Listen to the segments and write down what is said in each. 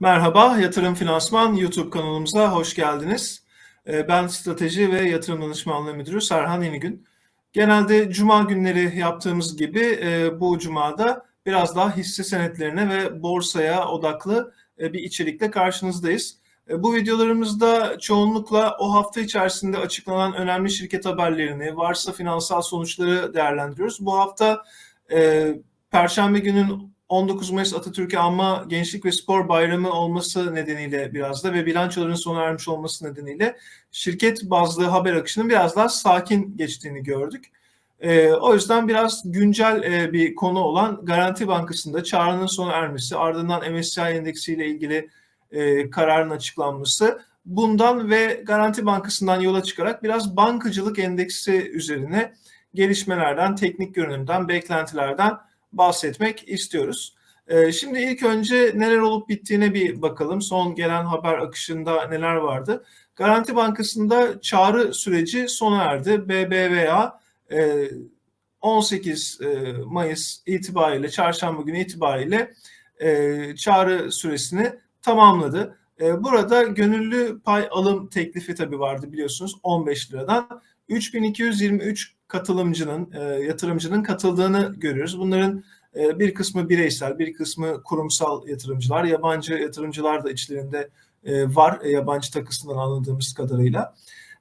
Merhaba, Yatırım Finansman YouTube kanalımıza hoş geldiniz. Ee, Ben Strateji ve Yatırım Danışmanlığı Müdürü Serhan Yenigün. Genelde cuma günleri yaptığımız gibi e, bu cumada biraz daha hisse senetlerine ve borsaya odaklı e, bir içerikle karşınızdayız. E, Bu videolarımızda çoğunlukla o hafta içerisinde açıklanan önemli şirket haberlerini, varsa finansal sonuçları değerlendiriyoruz. Bu hafta Perşembe günün 19 Mayıs Atatürk'e anma Gençlik ve Spor Bayramı olması nedeniyle biraz da ve bilançoların sona ermiş olması nedeniyle şirket bazlı haber akışının biraz daha sakin geçtiğini gördük. E, o yüzden biraz güncel e, bir konu olan Garanti Bankası'nda çağrının sona ermesi, ardından MSCI endeksiyle ilgili e, kararın açıklanması, bundan ve Garanti Bankası'ndan yola çıkarak biraz bankacılık endeksi üzerine gelişmelerden, teknik görünümden, beklentilerden bahsetmek istiyoruz. Ee, şimdi ilk önce neler olup bittiğine bir bakalım. Son gelen haber akışında neler vardı? Garanti Bankası'nda çağrı süreci sona erdi. BBVA 18 e, e, Mayıs itibariyle, çarşamba günü itibariyle e, çağrı süresini tamamladı. Burada gönüllü pay alım teklifi tabii vardı biliyorsunuz 15 liradan. 3223 katılımcının, yatırımcının katıldığını görüyoruz. Bunların bir kısmı bireysel, bir kısmı kurumsal yatırımcılar, yabancı yatırımcılar da içlerinde e, var, e, yabancı takısından anladığımız kadarıyla.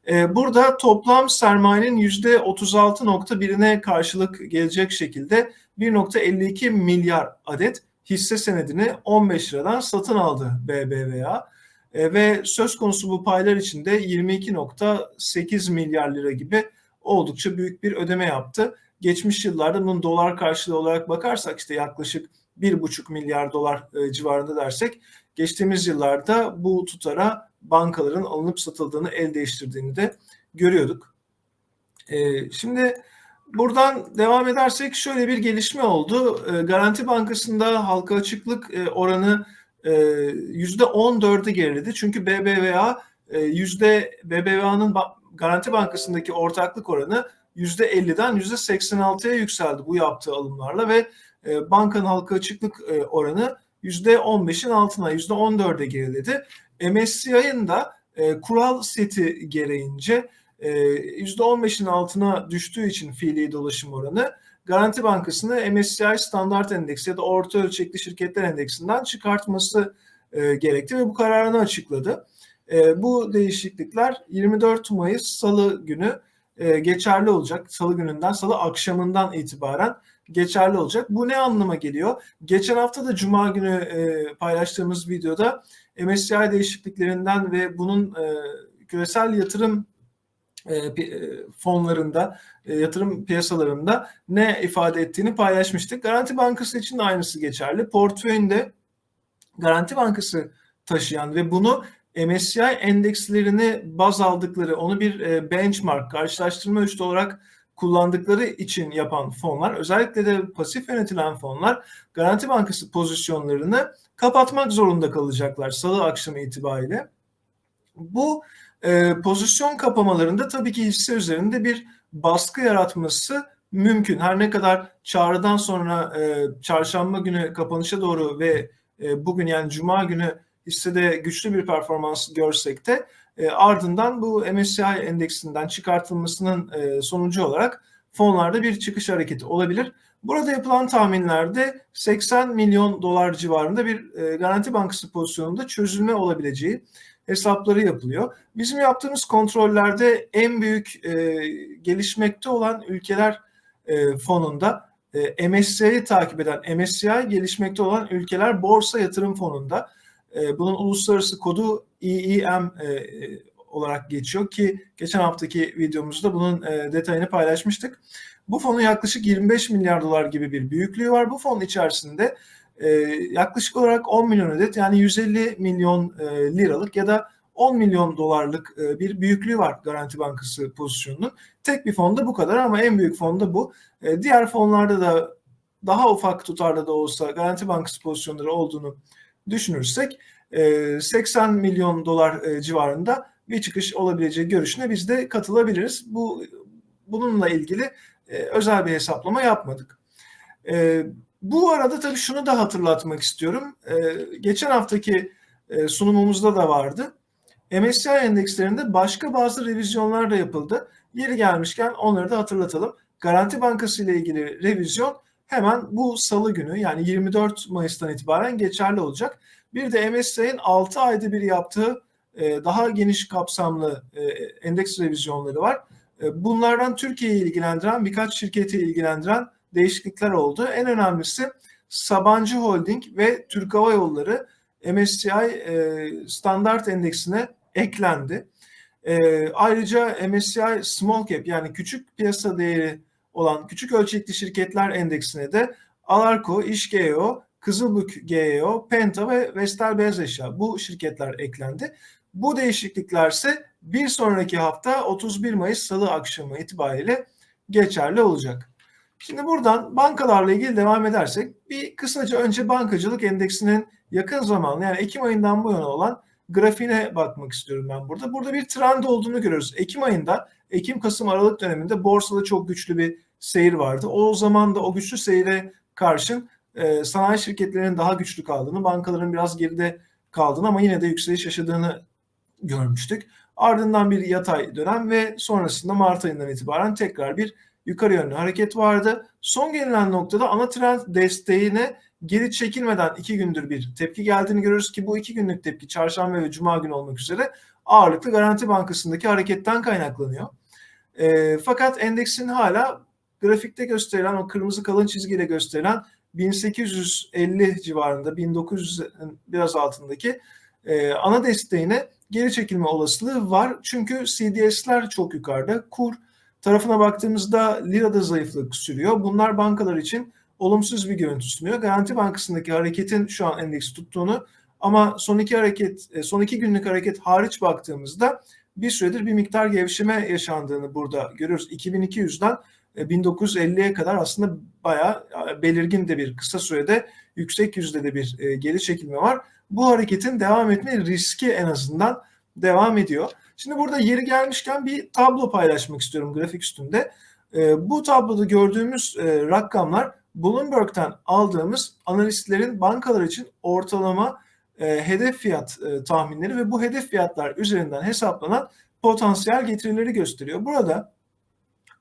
E, burada toplam sermayenin %36.1'ine karşılık gelecek şekilde 1.52 milyar adet hisse senedini 15 liradan satın aldı BBVA. Ve söz konusu bu paylar içinde 22.8 milyar lira gibi oldukça büyük bir ödeme yaptı geçmiş yıllarda bunun dolar karşılığı olarak bakarsak işte yaklaşık 1,5 milyar dolar e, civarında dersek geçtiğimiz yıllarda bu tutara bankaların alınıp satıldığını el değiştirdiğini de görüyorduk. E, şimdi buradan devam edersek şöyle bir gelişme oldu. E, Garanti Bankası'nda halka açıklık oranı %14'e geriledi. Çünkü BBVA yüzde BBVA'nın Garanti Bankası'ndaki ortaklık oranı %50'den %86'ya yükseldi bu yaptığı alımlarla ve e, bankanın halka açıklık e, oranı %15'in altına %14'e geriledi. MSCI'ın da e, kural seti gereğince e, %15'in altına düştüğü için fiili dolaşım oranı Garanti Bankası'nı MSCI standart endeksi ya da orta ölçekli şirketler endeksinden çıkartması e, gerekti ve bu kararını açıkladı. E, bu değişiklikler 24 Mayıs Salı günü e, geçerli olacak. Salı gününden, salı akşamından itibaren geçerli olacak. Bu ne anlama geliyor? Geçen hafta da Cuma günü e, paylaştığımız videoda MSCI değişikliklerinden ve bunun e, küresel yatırım e, e, fonlarında, e, yatırım piyasalarında ne ifade ettiğini paylaşmıştık. Garanti Bankası için de aynısı geçerli. Portföyünde Garanti Bankası taşıyan ve bunu MSCI endekslerini baz aldıkları, onu bir e, benchmark, karşılaştırma üstü olarak kullandıkları için yapan fonlar, özellikle de pasif yönetilen fonlar Garanti Bankası pozisyonlarını kapatmak zorunda kalacaklar salı akşamı itibariyle. Bu e, pozisyon kapamalarında tabii ki hisse üzerinde bir baskı yaratması mümkün. Her ne kadar çağrıdan sonra e, çarşamba günü kapanışa doğru ve e, bugün yani cuma günü hissede güçlü bir performans görsek de e, ardından bu MSCI endeksinden çıkartılmasının e, sonucu olarak fonlarda bir çıkış hareketi olabilir. Burada yapılan tahminlerde 80 milyon dolar civarında bir e, Garanti Bankası pozisyonunda çözülme olabileceği hesapları yapılıyor. Bizim yaptığımız kontrollerde en büyük e, gelişmekte olan ülkeler e, fonunda e, MSCI'yi takip eden MSCI gelişmekte olan ülkeler borsa yatırım fonunda e, bunun uluslararası kodu EEM e, olarak geçiyor ki geçen haftaki videomuzda bunun e, detayını paylaşmıştık. Bu fonun yaklaşık 25 milyar dolar gibi bir büyüklüğü var. Bu fon içerisinde yaklaşık olarak 10 milyon adet yani 150 milyon liralık ya da 10 milyon dolarlık bir büyüklüğü var Garanti Bankası pozisyonunun. Tek bir fonda bu kadar ama en büyük fonda bu. Diğer fonlarda da daha ufak tutarda da olsa Garanti Bankası pozisyonları olduğunu düşünürsek 80 e, milyon dolar civarında bir çıkış olabileceği görüşüne biz de katılabiliriz. Bu bununla ilgili özel bir hesaplama yapmadık. Bu arada tabii şunu da hatırlatmak istiyorum. Geçen haftaki sunumumuzda da vardı. MSCI endekslerinde başka bazı revizyonlar da yapıldı. Yeri gelmişken onları da hatırlatalım. Garanti Bankası ile ilgili revizyon hemen bu salı günü yani 24 Mayıs'tan itibaren geçerli olacak. Bir de MSCI'nin 6 ayda bir yaptığı e, daha geniş kapsamlı e, endeks revizyonları var. E, bunlardan Türkiye'yi ilgilendiren birkaç şirketi ilgilendiren değişiklikler oldu. En önemlisi Sabancı Holding ve Türk Hava Yolları MSCI standart endeksine eklendi. Ayrıca MSCI Small Cap yani küçük piyasa değeri olan küçük ölçekli şirketler endeksine de Alarko, İşgeo, Kızılbük GEO, Penta ve Vestel Beyaz Eşya bu şirketler eklendi. Bu değişiklikler ise bir sonraki hafta 31 Mayıs Salı akşamı itibariyle geçerli olacak. Şimdi buradan bankalarla ilgili devam edersek bir kısaca önce bankacılık endeksinin yakın zamanlı yani Ekim ayından bu yana olan grafiğine bakmak istiyorum ben burada. Burada bir trend olduğunu görüyoruz. Ekim ayında, Ekim, Kasım, Aralık döneminde borsada çok güçlü bir seyir vardı. O zaman da o güçlü seyre karşın e, sanayi şirketlerinin daha güçlü kaldığını, bankaların biraz geride kaldığını ama yine de yükseliş yaşadığını görmüştük. Ardından bir yatay dönem ve sonrasında Mart ayından itibaren tekrar bir yukarı yönlü hareket vardı. Son gelinen noktada ana trend desteğine geri çekilmeden iki gündür bir tepki geldiğini görürüz ki bu iki günlük tepki çarşamba ve cuma günü olmak üzere ağırlıklı Garanti Bankası'ndaki hareketten kaynaklanıyor. E, fakat endeksin hala grafikte gösterilen o kırmızı kalın çizgiyle gösterilen 1850 civarında 1900'ün biraz altındaki e, ana desteğine geri çekilme olasılığı var. Çünkü CDS'ler çok yukarıda. Kur tarafına baktığımızda lirada zayıflık sürüyor. Bunlar bankalar için olumsuz bir görüntü sunuyor. Garanti Bankası'ndaki hareketin şu an endeksi tuttuğunu ama son iki hareket, e, son iki günlük hareket hariç baktığımızda bir süredir bir miktar gevşeme yaşandığını burada görüyoruz. 2200'den 1950'ye kadar aslında bayağı e, belirgin de bir kısa sürede yüksek yüzde de bir e, geri çekilme var. Bu hareketin devam etme riski en azından devam ediyor. Şimdi burada yeri gelmişken bir tablo paylaşmak istiyorum grafik üstünde. E, bu tabloda gördüğümüz rakamlar Bloomberg'ten aldığımız analistlerin bankalar için ortalama hedef fiyat tahminleri ve bu hedef fiyatlar üzerinden hesaplanan potansiyel getirileri gösteriyor. Burada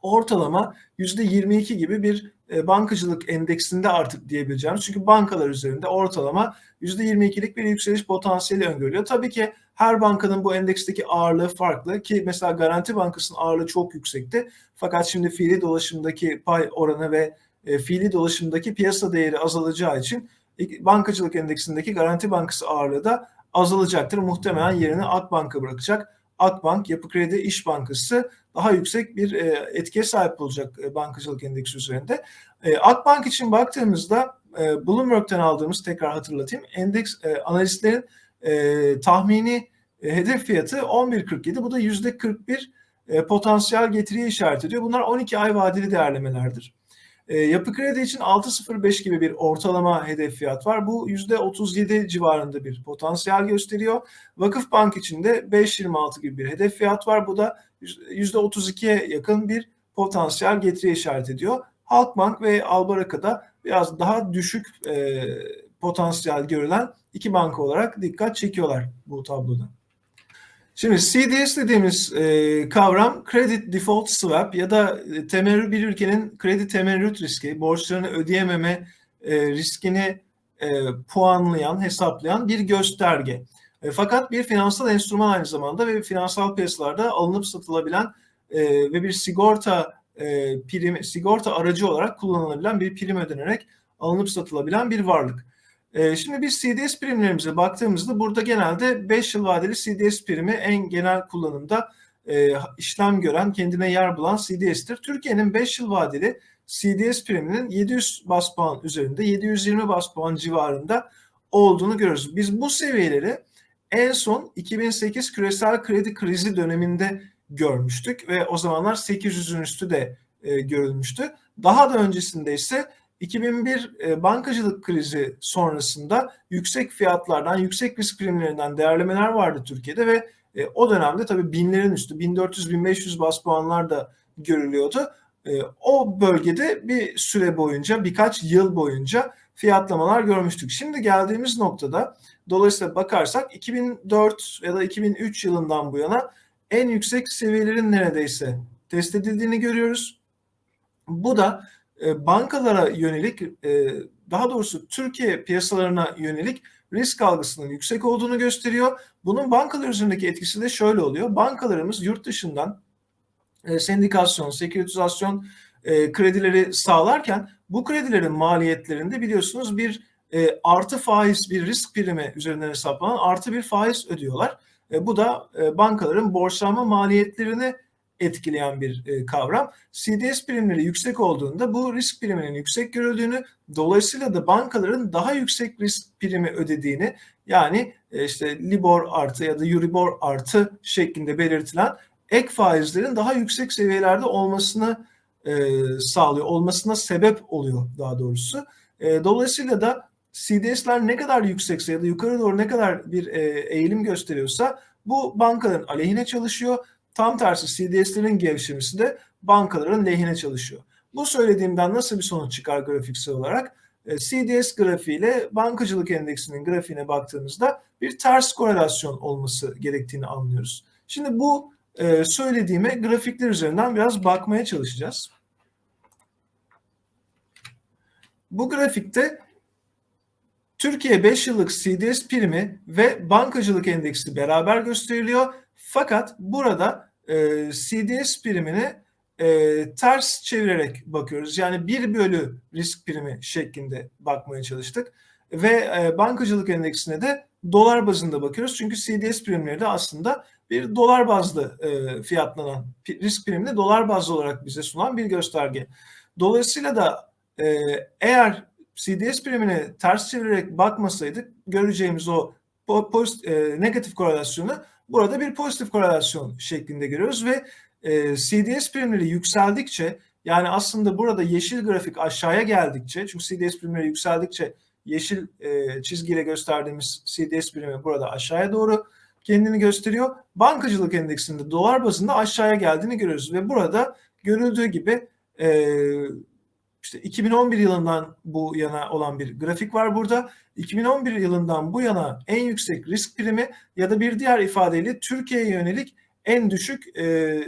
ortalama %22 gibi bir e, bankacılık endeksinde artık diyebileceğimiz. Çünkü bankalar üzerinde ortalama %22'lik bir yükseliş potansiyeli öngörülüyor. Tabii ki her bankanın bu endeksteki ağırlığı farklı ki mesela Garanti Bankası'nın ağırlığı çok yüksekti. Fakat şimdi fiili dolaşımdaki pay oranı ve e, fiili dolaşımdaki piyasa değeri azalacağı için bankacılık endeksindeki Garanti Bankası ağırlığı da azalacaktır. Muhtemelen yerini Akbank'a bırakacak. Akbank, Yapı Kredi, İş Bankası daha yüksek bir e, etkiye sahip olacak e, bankacılık endeksi üzerinde. E, Akbank için baktığımızda e, Bloomberg'ten aldığımız tekrar hatırlatayım endeks e, analistlerin tahmini hedef fiyatı 11.47 bu da %41 e, potansiyel getiriye işaret ediyor. Bunlar 12 ay vadeli değerlemelerdir. E, yapı kredi için 6.05 gibi bir ortalama hedef fiyat var. Bu %37 civarında bir potansiyel gösteriyor. Vakıf Bank için de 5.26 gibi bir hedef fiyat var. Bu da %32'ye yakın bir potansiyel getiri işaret ediyor. Halkbank ve Albaraka'da biraz daha düşük e, potansiyel görülen iki banka olarak dikkat çekiyorlar bu tabloda. Şimdi CDS dediğimiz e, kavram Credit Default Swap ya da e, temerrüt bir ülkenin kredi temerrüt riski, borçlarını ödeyememe e, riskini e, puanlayan, hesaplayan bir gösterge. E, fakat bir finansal enstrüman aynı zamanda ve finansal piyasalarda alınıp satılabilen e, ve bir sigorta e, prim, sigorta aracı olarak kullanılabilen bir prim ödenerek alınıp satılabilen bir varlık. Ee, şimdi biz CDS primlerimize baktığımızda burada genelde 5 yıl vadeli CDS primi en genel kullanımda e, işlem gören, kendine yer bulan CDS'tir. Türkiye'nin 5 yıl vadeli CDS priminin 700 bas puan üzerinde, 720 bas puan civarında olduğunu görüyoruz. Biz bu seviyeleri en son 2008 küresel kredi krizi döneminde görmüştük ve o zamanlar 800'ün üstü de e, görülmüştü. Daha da öncesinde ise 2001 e, bankacılık krizi sonrasında yüksek fiyatlardan, yüksek risk primlerinden değerlemeler vardı Türkiye'de ve e, o dönemde tabii binlerin üstü, 1400-1500 bas puanlar da görülüyordu. E, o bölgede bir süre boyunca, birkaç yıl boyunca fiyatlamalar görmüştük. Şimdi geldiğimiz noktada dolayısıyla bakarsak 2004 ya da 2003 yılından bu yana en yüksek seviyelerin neredeyse test edildiğini görüyoruz. Bu da e, bankalara yönelik e, daha doğrusu Türkiye piyasalarına yönelik risk algısının yüksek olduğunu gösteriyor. Bunun bankalar üzerindeki etkisi de şöyle oluyor. Bankalarımız yurt dışından e, sendikasyon, seküritizasyon kredileri sağlarken bu kredilerin maliyetlerinde biliyorsunuz bir artı faiz, bir risk primi üzerinden hesaplanan artı bir faiz ödüyorlar. Bu da bankaların borçlanma maliyetlerini etkileyen bir e, kavram. CDS primleri yüksek olduğunda bu risk priminin yüksek görüldüğünü, dolayısıyla da bankaların daha yüksek risk primi ödediğini yani e, işte Libor artı ya da Euribor artı şeklinde belirtilen ek faizlerin daha yüksek seviyelerde olmasını e, sağlıyor, olmasına sebep oluyor daha doğrusu. Dolayısıyla da CDS'ler ne kadar yüksekse ya da yukarı doğru ne kadar bir eğilim gösteriyorsa bu bankaların aleyhine çalışıyor. Tam tersi CDS'lerin gevşemesi de bankaların lehine çalışıyor. Bu söylediğimden nasıl bir sonuç çıkar grafiksel olarak? E, CDS grafiğiyle bankacılık endeksinin grafiğine baktığımızda bir ters korelasyon olması gerektiğini anlıyoruz. Şimdi bu e, söylediğime grafikler üzerinden biraz bakmaya çalışacağız. Bu grafikte Türkiye 5 yıllık CDS primi ve bankacılık endeksi beraber gösteriliyor. Fakat burada e, CDS primini e, ters çevirerek bakıyoruz. Yani 1 bölü risk primi şeklinde bakmaya çalıştık. Ve e, bankacılık endeksine de dolar bazında bakıyoruz. Çünkü CDS primleri de aslında bir dolar bazlı e, fiyatlanan risk primini dolar bazlı olarak bize sunan bir gösterge. Dolayısıyla da e, eğer CDS primini ters çevirerek bakmasaydık göreceğimiz o pozitif, e, negatif korelasyonu burada bir pozitif korelasyon şeklinde görüyoruz ve e, CDS primleri yükseldikçe yani aslında burada yeşil grafik aşağıya geldikçe çünkü CDS primleri yükseldikçe yeşil e, çizgiyle gösterdiğimiz CDS primi burada aşağıya doğru kendini gösteriyor. Bankacılık endeksinde dolar bazında aşağıya geldiğini görüyoruz ve burada görüldüğü gibi e, işte 2011 yılından bu yana olan bir grafik var burada. 2011 yılından bu yana en yüksek risk primi ya da bir diğer ifadeyle Türkiye'ye yönelik en düşük e,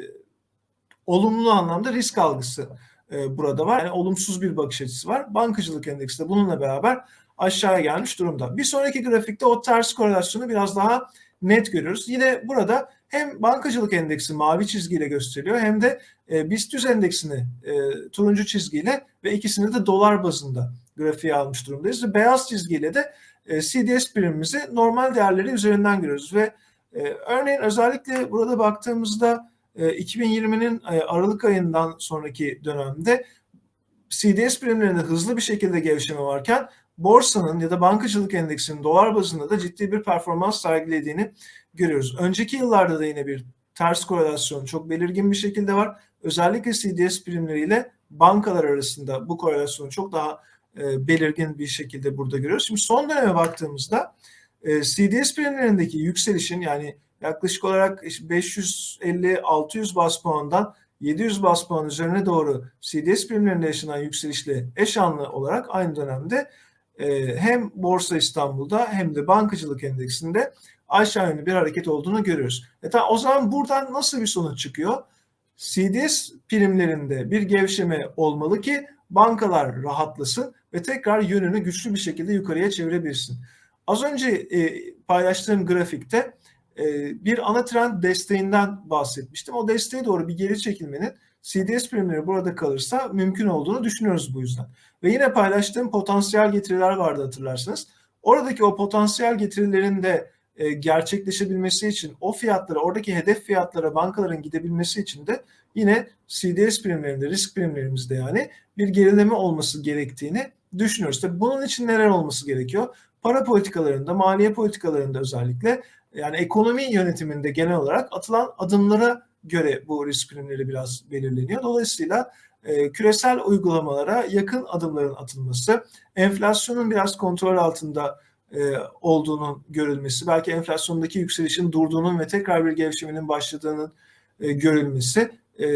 olumlu anlamda risk algısı e, burada var. Yani olumsuz bir bakış açısı var. Bankacılık endeksi de bununla beraber aşağıya gelmiş durumda. Bir sonraki grafikte o ters korelasyonu biraz daha net görüyoruz. Yine burada hem bankacılık endeksi mavi çizgiyle gösteriliyor hem de e, BIST endeksini e, turuncu çizgiyle ve ikisini de dolar bazında grafiğe almış durumdayız. Ve beyaz çizgiyle de e, CDS birimimizi normal değerleri üzerinden görüyoruz ve e, örneğin özellikle burada baktığımızda e, 2020'nin e, Aralık ayından sonraki dönemde CDS birimlerinde hızlı bir şekilde gevşeme varken borsanın ya da bankacılık endeksinin dolar bazında da ciddi bir performans sergilediğini görüyoruz. Önceki yıllarda da yine bir ters korelasyon çok belirgin bir şekilde var. Özellikle CDS primleriyle bankalar arasında bu korelasyonu çok daha e, belirgin bir şekilde burada görüyoruz. Şimdi son döneme baktığımızda e, CDS primlerindeki yükselişin yani yaklaşık olarak 550-600 bas puandan 700 bas puan üzerine doğru CDS primlerinde yaşanan yükselişle eş anlı olarak aynı dönemde e, hem Borsa İstanbul'da hem de bankacılık endeksinde aşağı yönlü bir hareket olduğunu görüyoruz. E tamam, o zaman buradan nasıl bir sonuç çıkıyor? CDS primlerinde bir gevşeme olmalı ki bankalar rahatlasın ve tekrar yönünü güçlü bir şekilde yukarıya çevirebilsin. Az önce e, paylaştığım grafikte e, bir ana trend desteğinden bahsetmiştim. O desteğe doğru bir geri çekilmenin CDS primleri burada kalırsa mümkün olduğunu düşünüyoruz bu yüzden. Ve yine paylaştığım potansiyel getiriler vardı hatırlarsınız. Oradaki o potansiyel getirilerin de e, gerçekleşebilmesi için o fiyatlara, oradaki hedef fiyatlara bankaların gidebilmesi için de yine CDS primlerinde, risk primlerimizde yani bir gerileme olması gerektiğini düşünüyoruz. Tabii bunun için neler olması gerekiyor? Para politikalarında, maliye politikalarında özellikle yani ekonomi yönetiminde genel olarak atılan adımlara göre bu risk primleri biraz belirleniyor. Dolayısıyla e, küresel uygulamalara yakın adımların atılması, enflasyonun biraz kontrol altında e, olduğunun görülmesi, belki enflasyondaki yükselişin durduğunun ve tekrar bir gevşemenin başladığının e, görülmesi e,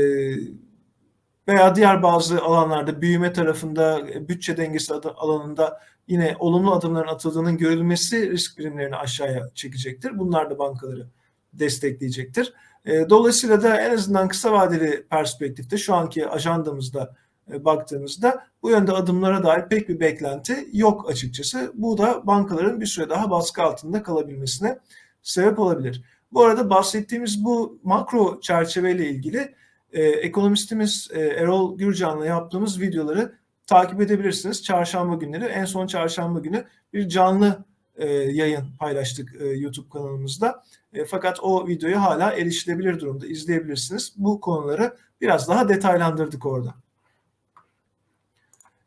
veya diğer bazı alanlarda büyüme tarafında, bütçe dengesi alanında yine olumlu adımların atıldığının görülmesi risk primlerini aşağıya çekecektir. Bunlar da bankaları destekleyecektir. E, dolayısıyla da en azından kısa vadeli perspektifte şu anki ajandamızda e, baktığımızda bu yönde adımlara dair pek bir beklenti yok açıkçası. Bu da bankaların bir süre daha baskı altında kalabilmesine sebep olabilir. Bu arada bahsettiğimiz bu makro çerçeveyle ilgili e, ekonomistimiz e, Erol Gürcan'la yaptığımız videoları takip edebilirsiniz. Çarşamba günleri en son çarşamba günü bir canlı e, yayın paylaştık e, YouTube kanalımızda. E, fakat o videoyu hala erişilebilir durumda izleyebilirsiniz. Bu konuları biraz daha detaylandırdık orada.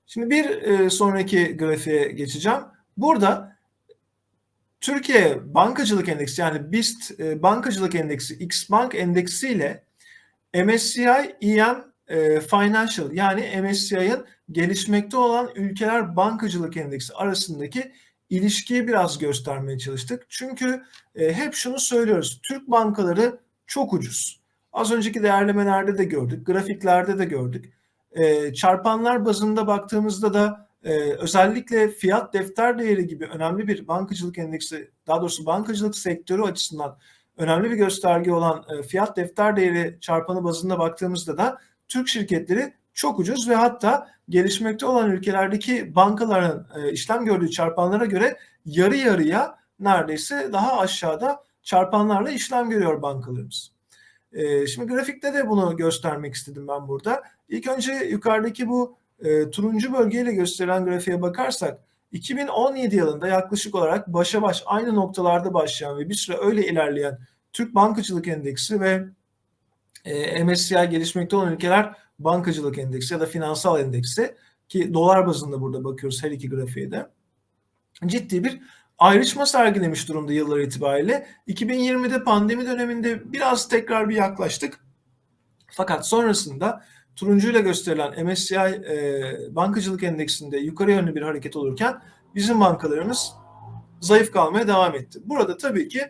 Şimdi bir e, sonraki grafiğe geçeceğim. Burada Türkiye Bankacılık Endeksi yani BIST e, Bankacılık Endeksi X Bank Endeksi ile MSCI EM e, Financial yani MSCI'ın gelişmekte olan ülkeler bankacılık endeksi arasındaki ilişkiyi biraz göstermeye çalıştık. Çünkü e, hep şunu söylüyoruz. Türk bankaları çok ucuz. Az önceki değerlemelerde de gördük, grafiklerde de gördük. E, çarpanlar bazında baktığımızda da e, özellikle fiyat defter değeri gibi önemli bir bankacılık endeksi, daha doğrusu bankacılık sektörü açısından önemli bir gösterge olan fiyat defter değeri çarpanı bazında baktığımızda da Türk şirketleri çok ucuz ve hatta gelişmekte olan ülkelerdeki bankaların e, işlem gördüğü çarpanlara göre yarı yarıya neredeyse daha aşağıda çarpanlarla işlem görüyor bankalarımız. E, şimdi grafikte de bunu göstermek istedim ben burada. İlk önce yukarıdaki bu e, turuncu bölgeyle gösterilen grafiğe bakarsak 2017 yılında yaklaşık olarak başa baş aynı noktalarda başlayan ve bir süre öyle ilerleyen Türk Bankacılık Endeksi ve MSCI gelişmekte olan ülkeler bankacılık endeksi ya da finansal endeksi ki dolar bazında burada bakıyoruz her iki grafiğe de ciddi bir ayrışma sergilemiş durumda yıllar itibariyle. 2020'de pandemi döneminde biraz tekrar bir yaklaştık. Fakat sonrasında turuncuyla gösterilen MSCI e, bankacılık endeksinde yukarı yönlü bir hareket olurken bizim bankalarımız zayıf kalmaya devam etti. Burada tabii ki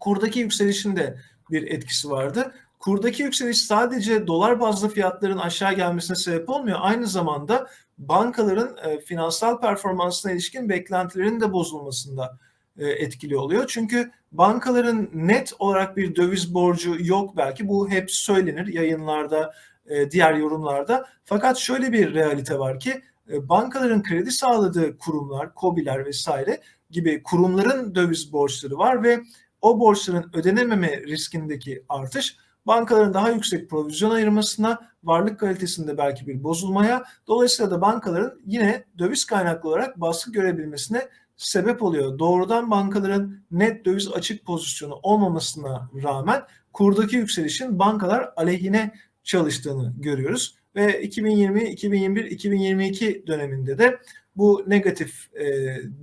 kurdaki yükselişin de bir etkisi vardı. Kurdaki yükseliş sadece dolar bazlı fiyatların aşağı gelmesine sebep olmuyor. Aynı zamanda bankaların e, finansal performansına ilişkin beklentilerin de bozulmasında e, etkili oluyor. Çünkü bankaların net olarak bir döviz borcu yok belki. Bu hep söylenir yayınlarda, e, diğer yorumlarda. Fakat şöyle bir realite var ki e, bankaların kredi sağladığı kurumlar, KOBİ'ler vesaire gibi kurumların döviz borçları var ve o borçların ödenememe riskindeki artış bankaların daha yüksek provizyon ayırmasına, varlık kalitesinde belki bir bozulmaya, dolayısıyla da bankaların yine döviz kaynaklı olarak baskı görebilmesine sebep oluyor. Doğrudan bankaların net döviz açık pozisyonu olmamasına rağmen kurdaki yükselişin bankalar aleyhine çalıştığını görüyoruz. Ve 2020, 2021, 2022 döneminde de bu negatif e,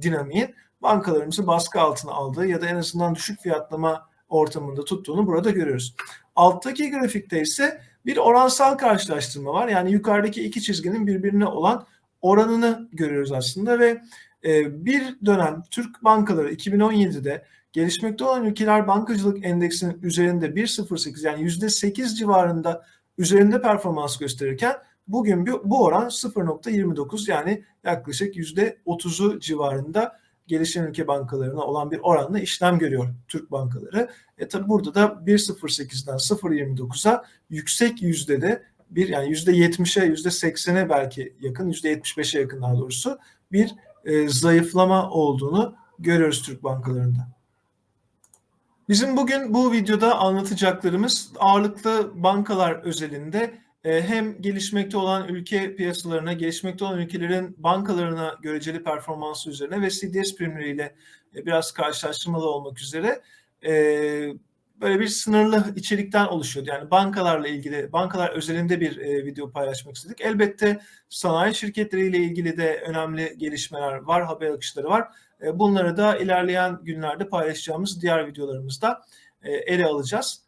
dinamiğin bankalarımızı baskı altına aldığı ya da en azından düşük fiyatlama ortamında tuttuğunu burada görüyoruz. Alttaki grafikte ise bir oransal karşılaştırma var. Yani yukarıdaki iki çizginin birbirine olan oranını görüyoruz aslında ve e, bir dönem Türk bankaları 2017'de gelişmekte olan ülkeler bankacılık endeksinin üzerinde 1.08 yani %8 civarında üzerinde performans gösterirken bugün bu oran 0.29 yani yaklaşık %30'u civarında gelişen ülke bankalarına olan bir oranla işlem görüyor Türk bankaları. E tabi burada da 1.08'den 0.29'a yüksek yüzdede bir yani %70'e %80'e belki yakın %75'e yakın daha doğrusu bir e, zayıflama olduğunu görüyoruz Türk bankalarında. Bizim bugün bu videoda anlatacaklarımız ağırlıklı bankalar özelinde hem gelişmekte olan ülke piyasalarına, gelişmekte olan ülkelerin bankalarına göreceli performansı üzerine ve CDS primleriyle e, biraz karşılaştırmalı olmak üzere e, böyle bir sınırlı içerikten oluşuyordu. Yani bankalarla ilgili, bankalar özelinde bir e, video paylaşmak istedik. Elbette sanayi şirketleriyle ilgili de önemli gelişmeler var, haber akışları var. Bunları da ilerleyen günlerde paylaşacağımız diğer videolarımızda ele alacağız.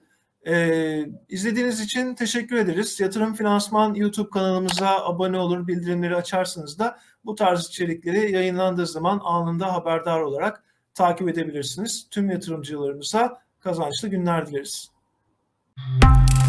Ee, izlediğiniz için teşekkür ederiz. Yatırım Finansman YouTube kanalımıza abone olur, bildirimleri açarsanız da bu tarz içerikleri yayınlandığı zaman anında haberdar olarak takip edebilirsiniz. Tüm yatırımcılarımıza kazançlı günler dileriz. Müzik